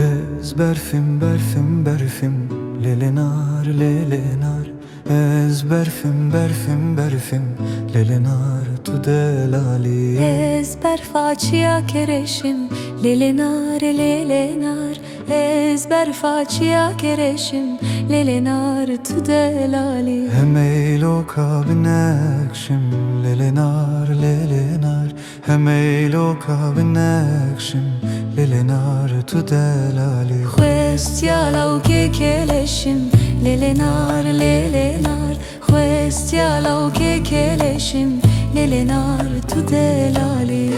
Ez berfim berfim berfim Lelenar lelenar Ez berfim berfim berfim Lelenar tu delali Ezber facia kereşim Lelenar lelenar Ezber facia kereşim Lelenar tu delali Hemeylo kabinekşim Lelenar lelenar Hemeylo kabinekşim Lelenar tu delali. Huestia lau que keleşim Lelenar lelenar Huestia lau que keleşim Lelenar tu delali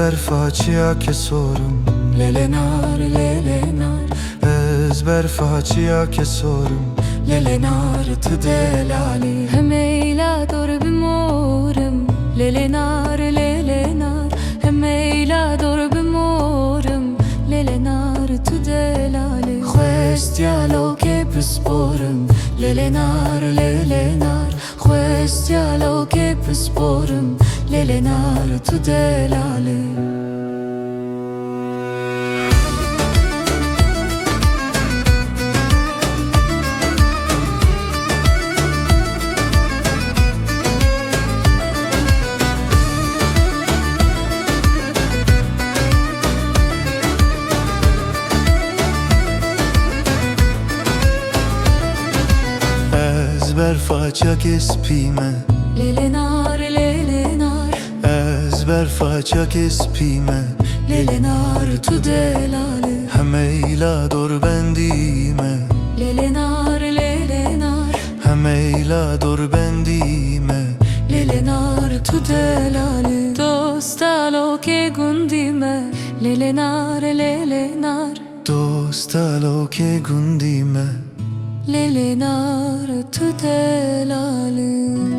Ezber facia che sorum. Lelenar lelenar Ezber facia che sorum. Lelenar tu delali Hemeyla dor bimorum Lelenar lelenar Hemeyla dor bimorum Lelenar tu delali Huestia lo que pisporum Lelenar lelenar Huestia lo que pisporum Lelenar tu delali. Ezber facia che spime Ezber facia che spime Lelenar tu delali Hemeyla dor bendime Lelenar lelenar Hemeyla dor bendime Lelenar tu delali Dosta lo che gundime Lelenar lelenar Dostalo che gundime. Lelenar tu delali